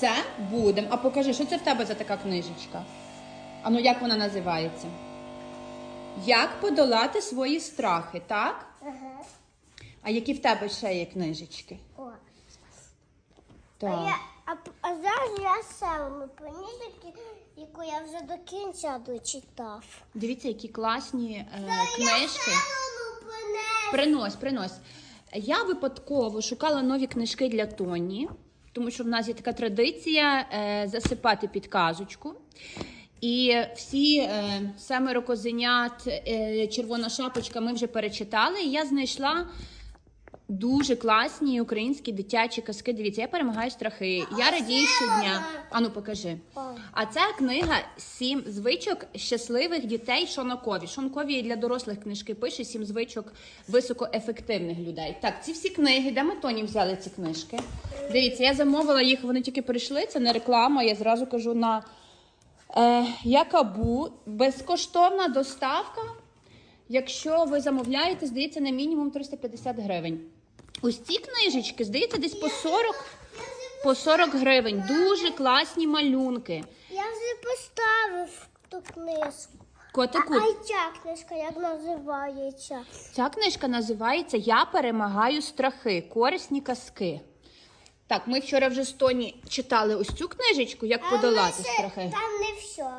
Це будем. А покажи, що це в тебе за така книжечка? А ну як вона називається? Як подолати свої страхи, так? Ага. А які в тебе ще є книжечки? О. А, я, а, а зараз я саме книжки, яку я вже до кінця дочитав. Дивіться, які класні е, книжки. Принось, принось. Я випадково шукала нові книжки для Тоні, тому що в нас є така традиція е, засипати підказочку. І всі е, семеро козенят, е, червона шапочка ми вже перечитали. І я знайшла дуже класні українські дитячі казки. Дивіться, я перемагаю страхи. Я радію щодня. Ану, покажи. А це книга Сім звичок щасливих дітей Шона Кові. Шон Кові для дорослих книжки пише сім звичок високоефективних людей. Так, ці всі книги, де ми Тоні взяли ці книжки? Дивіться, я замовила їх, вони тільки прийшли. Це не реклама. Я зразу кажу на е, Якабу. Безкоштовна доставка. Якщо ви замовляєте, здається, на мінімум 350 гривень. Ось ці книжечки, здається, десь по 40, по 40 гривень. Дуже класні малюнки. Я вже поставив ту книжку. Котику, А й ця книжка як називається? ця книжка називається Я перемагаю страхи. Корисні казки. Так, ми вчора вже з Тоні читали ось цю книжечку, як подолати страхи. Там не все.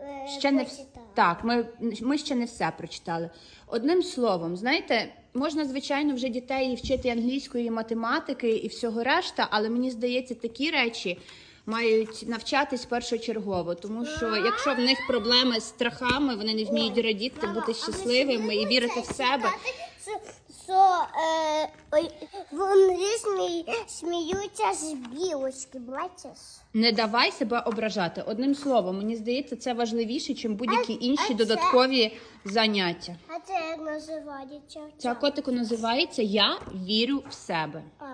Е, Ще не прочитала. так, ми, ми ще не все прочитали. Одним словом, знаєте, можна звичайно вже дітей вчити англійської, і математики і всього решта, але мені здається, такі речі мають навчатись першочергово, тому що якщо в них проблеми з страхами, вони не вміють радіти, бути щасливими і вірити в себе. Що, е, ой, вони смі- сміються з білочки, бачиш? Не давай себе ображати. Одним словом, мені здається, це важливіше, ніж будь-які А- інші а це- додаткові заняття. А це як називається? Ця котику називається Я вірю в себе. А,